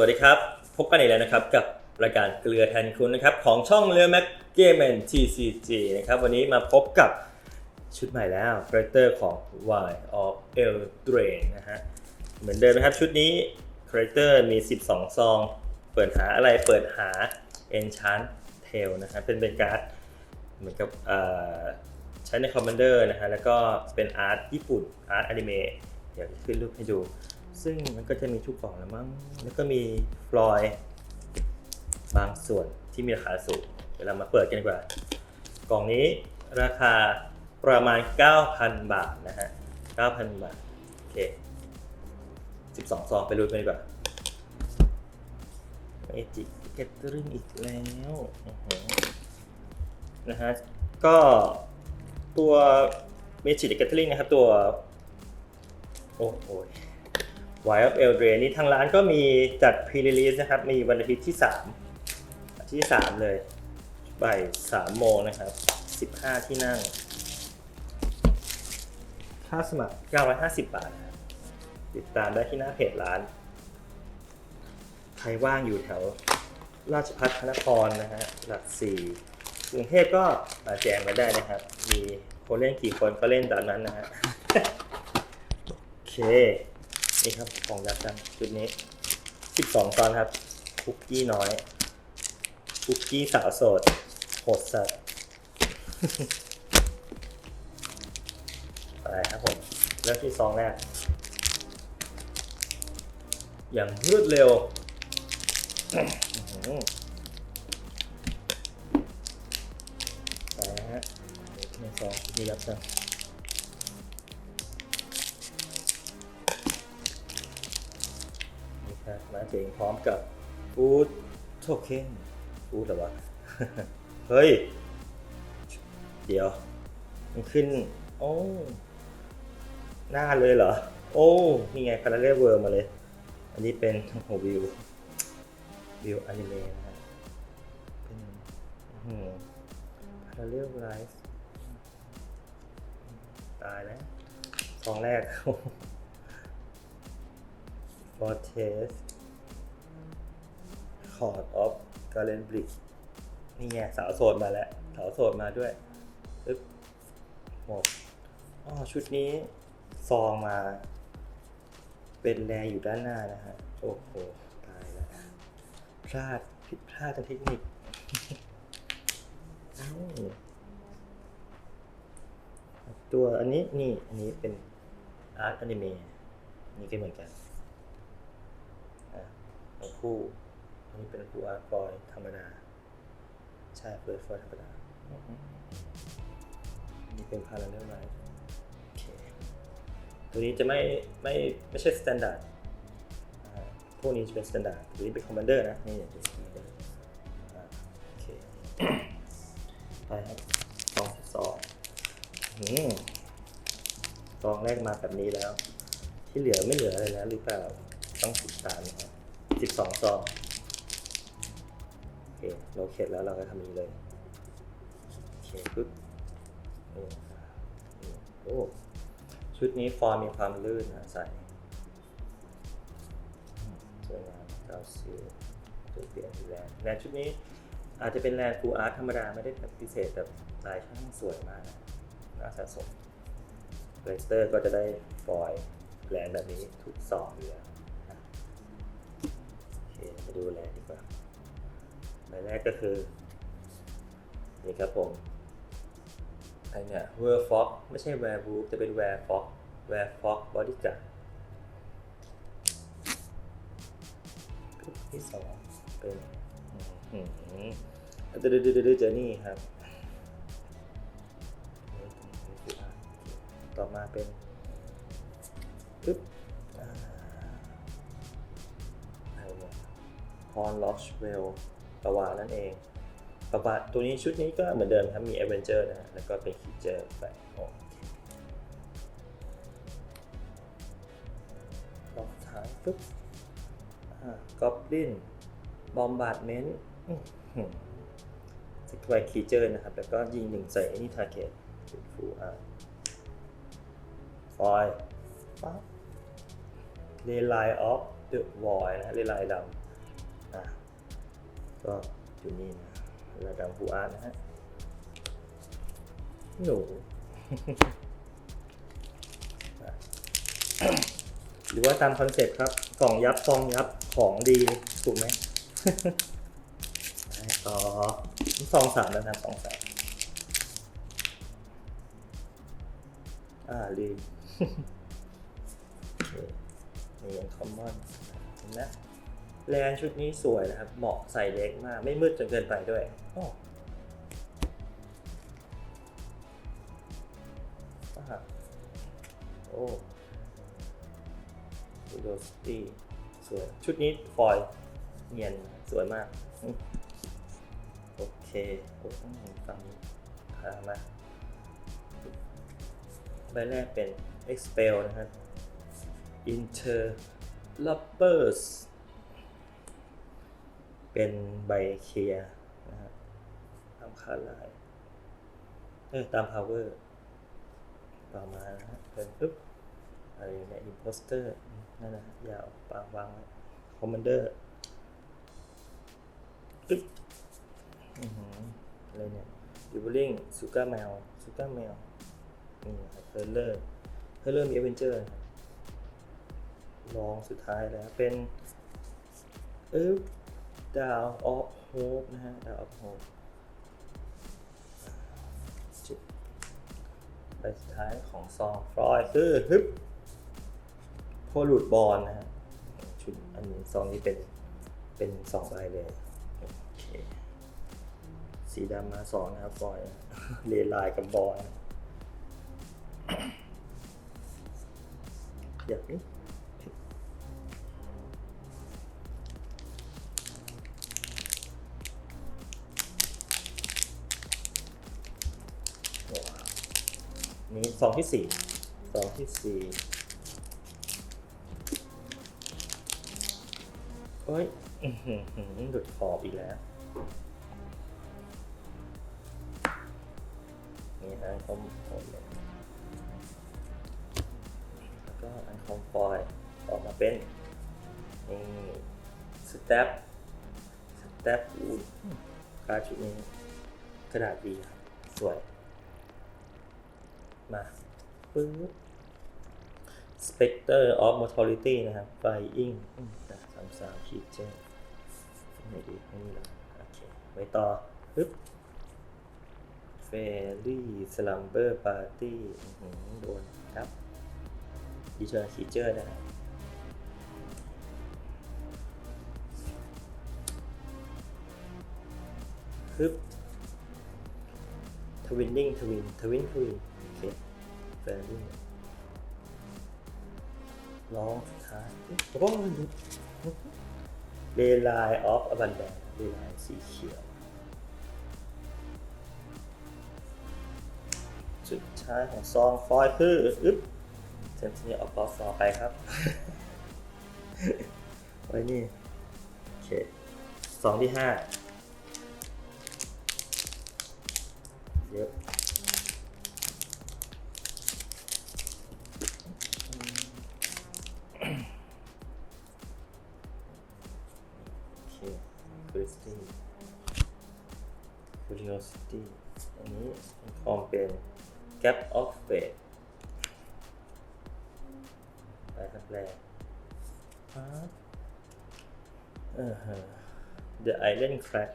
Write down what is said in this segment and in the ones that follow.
วัสดีครับ พบกันอีกแล้วนะครับกับรายการเกลือแทนคุณนะครับของช่องเรือแม็กเกมแอนทีซีจีนะครับวันนี้มาพบกับชุดใหม่แล้วคาแรคเตอร์ของ Y of El Drain นะฮะเหมือนเดิมนะครับชุดนี้คาแรคเตอร์มี 12 ซอง เปิดหาอะไรเปิดหา Enchant Tail นะฮะเป็นเป็นการ์ดเหมือนกับใช้ในคอมมานเดอร์นะฮะแล้วก็เป็นอาร์ตญี่ปุ่นอาร์ตอนิเมะเดี๋ยวขึ้นรูปให้ดู ซึ่งมันก็จะมีทุกกล่องแล้วมั้ง แล้วก็มีฟลอยด์บางส่วนที่มีราคาสูง เดี๋ยวเรามาเปิดกันดีกว่า กล่องนี้ราคาประมาณ 9,000 บาทนะฮะ 9,000 บาท โอเค 12 ซองไปรุ้นกันดีกว่าเอจิเกตเตอริงอีกแล้วนะฮะ ก็ตัวเมจิเกตเตอริงนะครับตัว โอ้โห Wild of Eldre นี่ทางร้านก็มีจัด pre-release นะครับ มีวันอาทิตย์ที่3อาทิตย์ที่ 3 เลยบ่าย3โมงนะครับ 15 ที่นั่ง ค่าสมัคร 950 บาทนะครับติดตามได้ที่หน้าเพจร้าน ใครว่างอยู่แถว ราชพัฒนครนะฮะ หลักสี่กรุงเทพก็มาแจงมาได้นะครับ มีคนเล่นกี่คนก็เล่นตามนั้นนะฮะ โอเค นี่ครับของยักษ์กันชุดนี้12ตอนครับคุกกี้น้อย คุกกี้สาวโสดโหดสัตว์ไปครับผมเริ่มที่ซองแรก อย่างรวดเร็วไปฮะในซองคุกกี้ยัก ครับมาถึงพร้อมกับฟูดโทเค็นฟูดหรอวะ เฮ้ย เดี๋ยว มันขึ้น โอ้ หน้าเลยเหรอ โอ้นี่ไงพาราเรลเวิร์มาเลย อันนี้เป็นโอ้โหวิว วิวอนิเมะนะฮะเป็นพาราเรลไลฟ์ตายแล้วซองแรก Fortes Court of g a l e n b r i d g นี่ไงสาวโสดมาแล้ว สาวโสดมาด้วยปึ๊บหมดอ๋อชุดนี้ซองมา เป็นแรอยู่ด้านหน้านะฮะ โอ้โห ตายแล้วพลาดผิดพลาดทางเทคนิคอ้าตัวอันนี้นี่ อันนี้เป็นอาร์ตอนิเมะนี่ก็เหมือนกัน คู่ อันนี้เป็นคู่อาร์ตฟอยธรรมดา ใช่เฟิร์สฟอยล์ธรรมดาอือฮึอันนี้เป็นพาราเรลไลท์ตัวนี้จะไม่ไม่ไม่ใช่สแตนดาร์ดพวกนี้จะเป็นสแตนดาร์ดตัวนี้เป็นคอมมานเดอร์นะ นี่เป็นคอมมานเดอร์โอเค ไปครับสองสองอืมซองแรกมาแบบนี้แล้ว ที่เหลือไม่เหลืออะไรแล้วหรือเปล่า ต้องติดตามนะครับ สิบสองซอง โอเคเราเข็ดแล้วเราก็ทำนี้เลย โอเคปึ๊บโอ้ชุดนี้ฟอร์มมีความลื่นนะใส่อืมสวยงามเก้าสิบจุดเปลี่ยนที่แลนด์แลนด์ชุดนี้อาจจะเป็นแลนด์ฟูอาร์ตธรรมดาไม่ได้แบบพิเศษแบบลายช่างสวยมากนะน่าสะสมเรสเตอร์ก็จะได้ฟอยล์แลนด์แบบนี้ทุกสองอยู่แล้ว ดูแลดีกว่าใบแรกก็คือ นี่ครับผมไอเนี่ยเวอร์ฟ็อกไม่ใช่แวร์บูฟจะเป็นแวร์ฟ็อกแวร์ฟ็อกบอดี้การ์ดที่สองเป็นอืมเดดเดดเดเจอนี่ครับ ต่อมาเป็น ฮอนล็อกเวลปะวานั่นเองปะวัติตัวนี้ชุดนี้ก็เหมือนเดิมครับ มี a อเวนเจอร์นะแล้วก็เป็นคีเจอร์ไปโอเครอบท้ายปุ๊บกอบลินบอมบาร์ดเมนต์สกิลคีเจอร์นะครับ แล้วก็ยิงหนึ่งใส่ไอ้นี่ทาร์เก็ตฟูอาร์ฟอยปั๊บเรไลออฟเดอะวอยนะฮะเรไลดอะ ก็อยู่นี่นะระดับฟูอาร์ตนะฮะหนูอะหรือว่าตามคอนเซ็ปต์ครับ กล่องยับซองยับของดีถูกไหมไปต่อซองสามแล้วนะซองสามอ่าลืมโอเคนี่ยังคอมมอนเห็นไหม แลนชุดนี้สวยนะครับ เหมาะใส่เล็กมาก ไม่มืดจนเกินไปด้วยอ้ออ่าโอ้โดสตี้สวย ชุดนี้ฟอยล์เนียนสวยมากอืมโอเคโอ้ต้องเห็นฝั่งนี้พามาใบแรกเป็น expel นะครับ interlopers เป็นใบเคลียนะครับตามคาลายเออตาม power ต่อมานะฮะเป็นปึ๊บอะไรเนี่ย imposter นั่นนะยาวปางวางไว้ commander ปึ๊บอือหืออะไรเนี่ย d u b l i n g ซูก้าแมวซูก้าแมวนี่นะครับเฮอร์เลอร์เฮอร์เลอร์มีเอเวนเจอร์ลองสุดท้ายแล้วเป็นเออ ดาวออฟโฮปนะฮะดาวออฟโฮปจุดใบสุดท้ายของซองฟลอยคือฮึบโพลูดบอลนะฮะชุดอันนี้ซองนี้เป็นเป็นสองใบเลยโอเคสีดำมาสองนะครับฟลอยเลลน์กับบอลขยับนิด นี่ซองที่สี่ซองที่สี่เฮ้ยหลุดขอบอีกแล้ว นี่นะคอมคอมเลยแล้วก็อันคอมฟอยล์ออกมาเป็น นี่สเต็ปสเต็ปอูดการดชุดนี้กระดาษดีครับ สวย มาปึ๊บ Specter of Mortality นะครับ Flying สามสามขีดเจ้ไหนดีไม่มีแล้วโอเคไว้ต่อปึ๊บเฟรี่สลัมเบอร์ปาร์ตี้โดนครับดีเจอร์คีเจอร์นะครับฮึบทวินนิ่ งทวินทวินทวินโอเคเฟรี่ร้องสุดท้ายโอ้ยเดลายออฟอบันแดนเดลายสีเขียว สุดท้ายของซองฟอยคืออึ๊บเซนติเนีออกบอสต่อไปครับ ไว้นี่ โอเคซองที่ห้าเยอะ gap of fate ไปครับแรก the island crack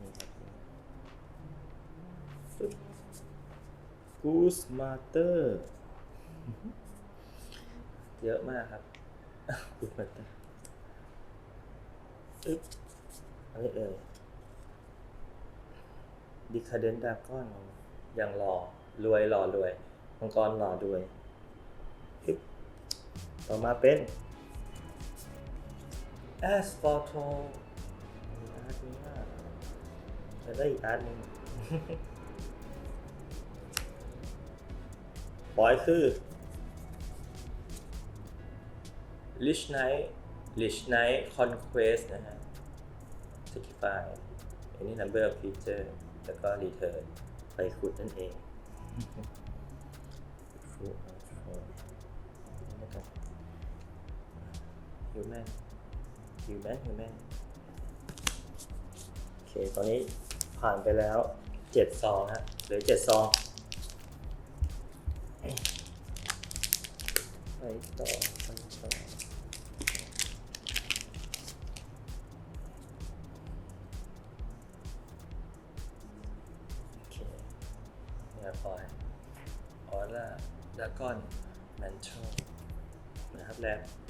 นี่ครับปึ๊บ goose matter เยอะมากครับ goose matter อึ๊บอะไรเอ่ยดิคาเดนดากอน อย่างหล่อรวยหล่อรวยมังกรหล่อรวยต่อมาเป็น a s p h a l t o อาร์ตนี้มาจะได้อีกอาร์ตหนึงบอยคือ Lich Knight Lich night Conquest นะฮะ Sacrifice อันนี้ number of creature แล้วก็ return ไปขุดนั่นเอง Full of four นี่นะครับ human ฮิวแมนฮิวแมนโอเค ตอนนี้ผ่านไปแล้วเจ็ดซองฮะเหลือเจ็ดซองไปต่อไปต่อ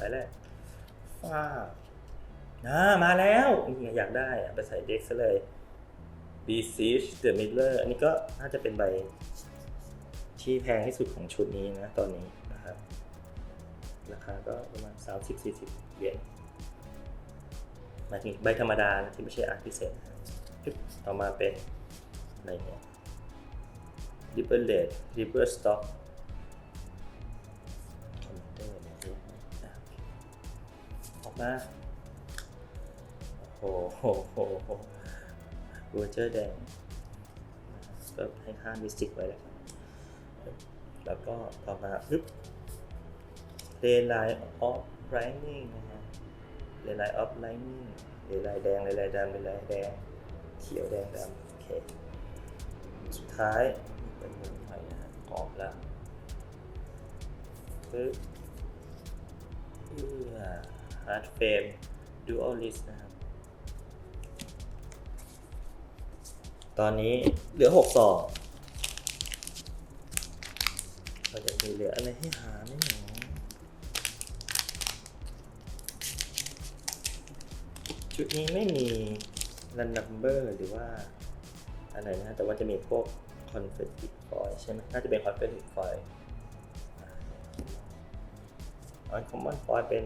ไปแรกฟ้าอ่ามาแล้วอยากได้ไปใส่เด็กซะเลย b s i e g e The Miller อันนี้ก็น่าจะเป็นใบที่แพงที่สุดของชุดนี้นะตอนนี้นะครับ ราคาก็ประมาณ 30-40 เหรียญหมายถึงใบธรรมดาที่ไม่ใช่อาร์ตพิเศษต่อมาเป็นอะไรเนี่ย Ripper Red Ripper Stock คอ มา โอ้โหโหโหโรเจอร์แดง ก็ให้ค่ามิสติกไว้แล้วครับแล้วก็ต่อมาปึ๊บเรไลน์ออฟไรนิ่งนะฮะเรไลน์ออฟไลนิ่งเรไลน์แดงเรไลน์ดำเรไลน์แดง เขียวแดงดำโอเค สุดท้ายเป็นเมืองไทยนะฮะออกแล้วปึ๊บเอื้อ ฮาร์ดเฟรมดูอัลลิสนะครับ ตอนนี้เหลือหกซองเราจะมีเหลืออะไรให้หาไหมหนูชุดนี้ไม่มีรันนัมเบอร์หรือว่าอะไรนะแต่ว่าจะมีพวกคอนเฟตติฟอยใช่ไหมน่าจะเป็นคอนเฟตติฟอยอันคอมมอนฟอยเป็น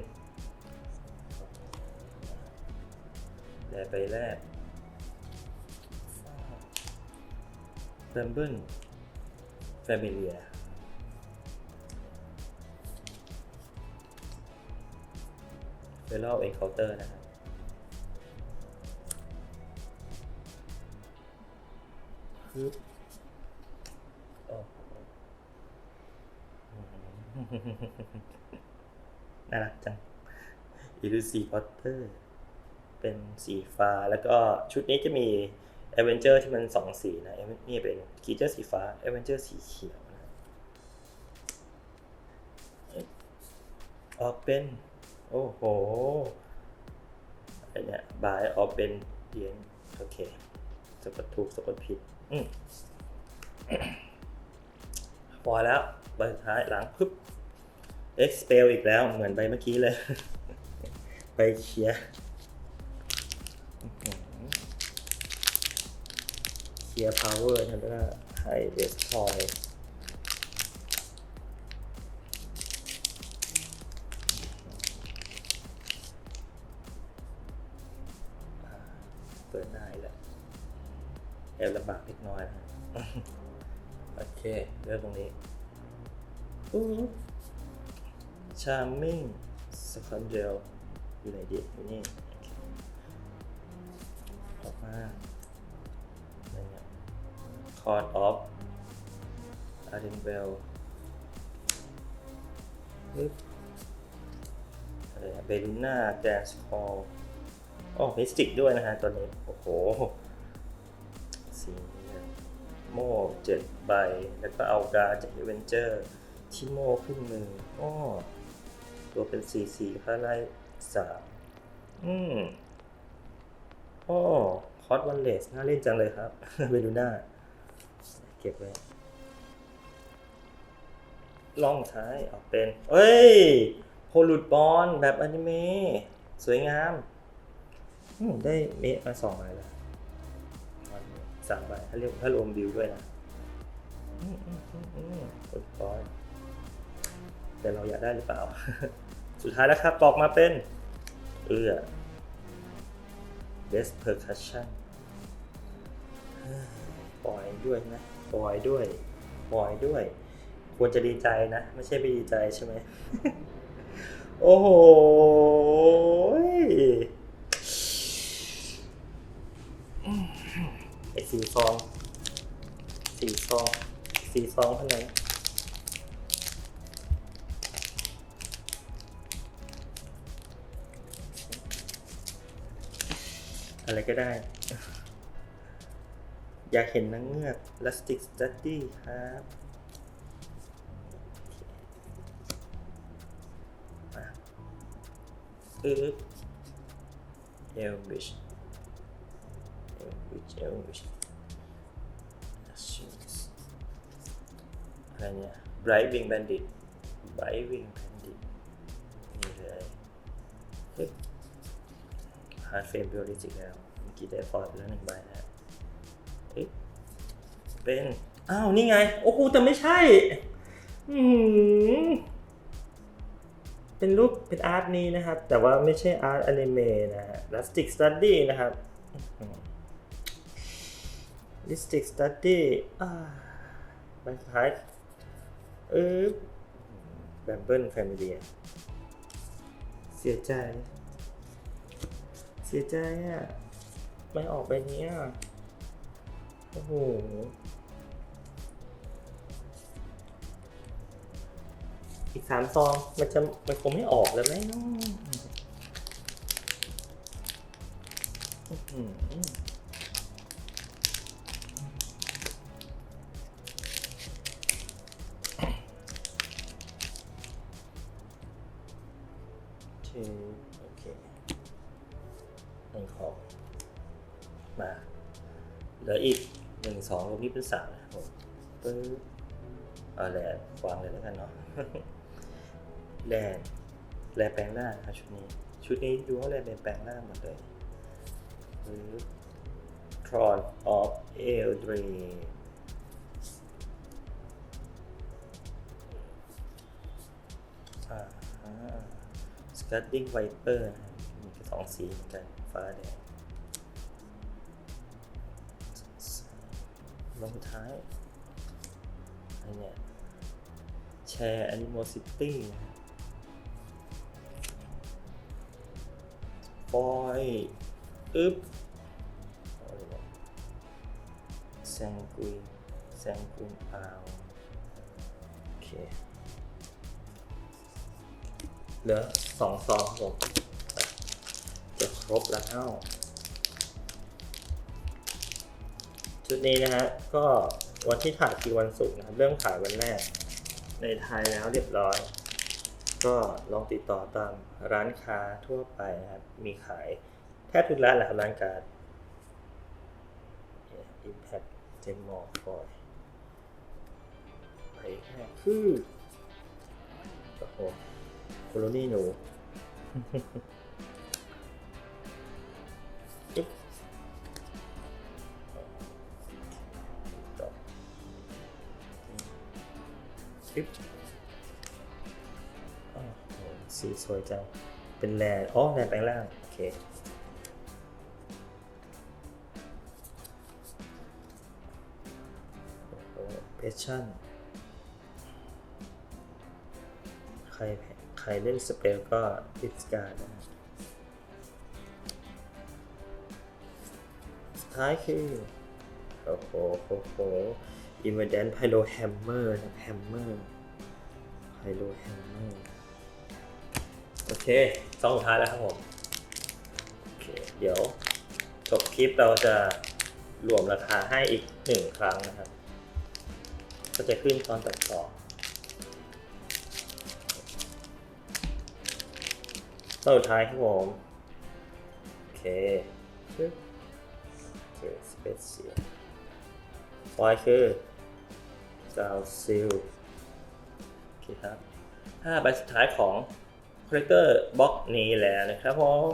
แลไปแรกเรมเบิลแฟมิเลียเวลาเอ็นเคาน์เตอร์นะครับฮึบโอ้โหน่ารักจังอิลูซีพอตเตอร์ เป็นสีฟ้าแล้วก็ชุดนี้จะมีเอเวนเจอร์ที่มันสองสีนะนี่เป็นกีเจอร์สีฟ้าเอเวนเจอร์สีเขียวนะออกเป็น โอ้โหอะไรเนี่ยบายออกเป็นเดียนโอเคสะกดถูกสะกดผิดอืมพอแล้วใบสุดท้ายหลังปึ๊บ expel อีกแล้วเหมือนใบเมื่อกี้เลยใบเคลียร์ เคลียร์พาวเวอร์นะแล้วก็ให้เดสทอยเปิดได้แล้วแอบลำบากเล็กน้อยนะโอเคเริ่มตรงนี้ชาร์มิ่งสคันเจลอยู่ไหนดีอยู่นี่ออกมาอะไรเนี่ย คอร์ดออฟอาร์เดนเวลปึ๊บอะไรเบลูน่าแดนส์คอลอ๋อมิสติกด้วยนะฮะตัวนี้ โอ้โหสีโม่เจ็ดใบ แล้วก็เอาการจากเอเวนเจอร์ที่โม่ขึ้นมืออ้อตัวเป็นสีสีพาไล่สามอืมอ้อคอสวันเลสน่าเล่นจังเลยครับเวลูน่า เก็บไว้ล่องท้ายออกเป็น เอ้ยโฮลูดบอลแบบอนิเมะสวยงามได้เมะมาสองใบแล้วสามใบถ้าเรียกถ้ารวมบิวด้วยนะอืมอืมอืมอืมกดปอยแต่เราอยากได้หรือเปล่า สุดท้ายแล้วครับตอกมาเป็น เอื้อ best percussion ปล่อยด้วยนะ ปล่อยด้วยปล่อยด้วย ควรจะดีใจนะ ไม่ใช่ไม่ดีใจใช่ไหม โอ้โห ไอสี่ซอง สี่ซอง สี่ซองเท่านั้นอะไรก็ได้ อยากเห็นนางเงือก Rustic Study ครับอึ๊บ Elvish Elvish Elvish อะไรเนี่ย Bright Wing Bandit Bright Wing Bandit นี่เลยเฮ้ย Hard Frame Realistic แล้วเมื่อกี้ได้ฟอร์ดแล้วหนึ่งใบแล้ว เป็น อ้าวนี่ไง โอ้โหแต่ไม่ใช่ อืมเป็นรูปเป็นอาร์ตนี้นะครับ แต่ว่าไม่ใช่อาร์ตอนิเมะนะฮะ Rustic Study นะครับ Rustic Study อ่าใบสุดท้ายเออแบมเบิลแฟมิเลียเสียใจ เสียใจอะ ไม่ออกไปเนี้ยโอ้โห อีกสามซองมันจะมันคงไม่ออกแล้วไหมเนาะอื้อหือโอเคหนึ่งของมาเหลืออีกหนึ่งสองรวมนี้เป็นสามนะผมปึ๊บเอาแหละวางเลยแล้วกันเนาะ แลนแลแปลงร่างครับชุดนี้ ชุดนี้ดูว่าแลเป็นแปลงร่างหมดเลยปึ๊บ Tron of Eldre อ่าฮะ Scudding Viper นะครับมีสองสีเหมือนกัน ฟ้าแดงลงท้ายอะไรเนี่ยแชร์ Animosity นะ ฟอยอึ๊บเนี่ยแซงกุยแซงกุยอาวโอเคเหลือสองซองครับผมจะครบแล้วชุดนี้นะฮะก็วันที่ถ่ายคือวันศุกร์นะครับเริ่มขายวันแรกในไทยแล้วเรียบร้อย ก็ลองติดต่อตามร้านค้าทั่วไปนะครับ มีขายแทบทุกร้านแหละครับร้านการ์ด Impact g e m o r f o y ไปแค่คือโอ้โหโคโลนี่หนูปึ๊บจบปึ๊บ สีสวยจัง เป็นแลนอ๋อแลนแปลงร่าง โอเค เพชชั่น ใครใครเล่นสเปลก็ดิสการดนะสุดท้ายคือ โอ้โหโอ้โหอิมเมดนไพโลแฮมเมอร์นะแฮมเมอร์ไพโลแฮมเมอร์ เคสองสุดท้ายแล้วครับผมโอเคเดี๋ยวจบคลิปเราจะรวมราคาให้อีกหนึ่งครั้งนะครับ ก็จะขึ้นตอนตัดต่อตอนสุดท้ายครับผมโอเคปึ๊บโอเคสเปซเซียฟอยคือกาวซิลโอเคครับห้าใบสุดท้ายของ คอลเลกเตอร์บล็อกนี้แล้วนะครับผม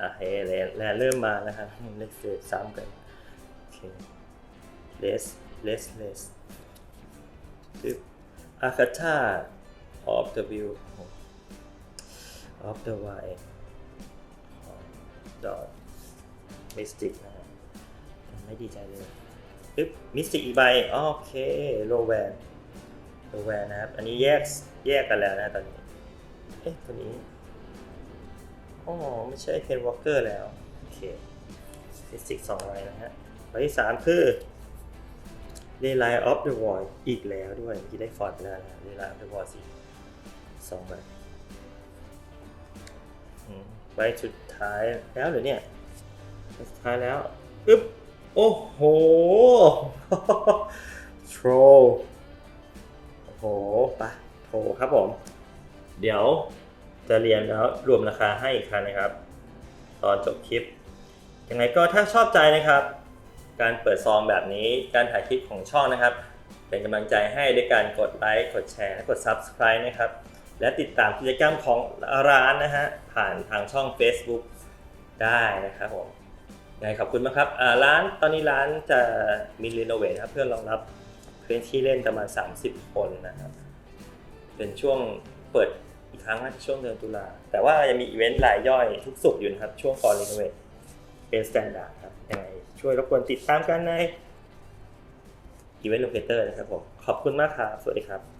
อะเฮ้แลนแลนเริ่มมานะครับเลขเศษซ้ำกันโอเคเลสเลสเลสปึ๊บอาคาธา of the view of the y dot mystic นะฮะไม่ดีใจเลยปึ๊บมิสติกอีกใบออโอเคโลแวนโลแวนนะครับ อันนี้แยกแยกกันแล้วนะตอนนี้ อ๊ะตัวนี้อ๋อไม่ใช่เพนวอลเกอร์แล้ว โอเคมิสติกสองใบนะฮะใบที่สามคือ Daylight of the Void อีกแล้วด้วยเมื่อกี้ได้ฟอร์ดไปแล้วนะ Daylight of the Void สิสองใบใบสุดท้ายแล้วหรือเนี่ยสุดท้ายแล้วอึ๊บโอ้โหโทรโอ้โหไปะโทรครับผม เดี๋ยวจะเรียนแล้วรวมราคาให้อีกครั้งนะครับ ตอนจบคลิป ยังไงก็ถ้าชอบใจนะครับ การเปิดซองแบบนี้การถ่ายคลิปของช่องนะครับ เป็นกำลังใจให้ด้วยการกดไลค์กดแชร์และกด Subscribe นะครับ และติดตามกิจกรรมของร้านนะฮะผ่านทางช่อง Facebook ได้นะครับผมยังไงขอบคุณมากครับร้านตอนนี้ร้านจะมีรีโนเวทครับเพื่อรองรับพื้นที่เล่นประมาณ 30 คนนะครับ เป็นช่วงเปิด อีกครั้งนะช่วงเดือนตุลาแต่ว่ายังมีอีเวนต์รายย่อยทุกสุกอยู่นะครับ ช่วงก่อนรีโนเวทเป็นสแตนดาร์ดครับยังไงช่วยรบกวนติดตามกันในอีเวนต์โลเคเตอร์นะครับผมขอบคุณมากครับ สวัสดีครับ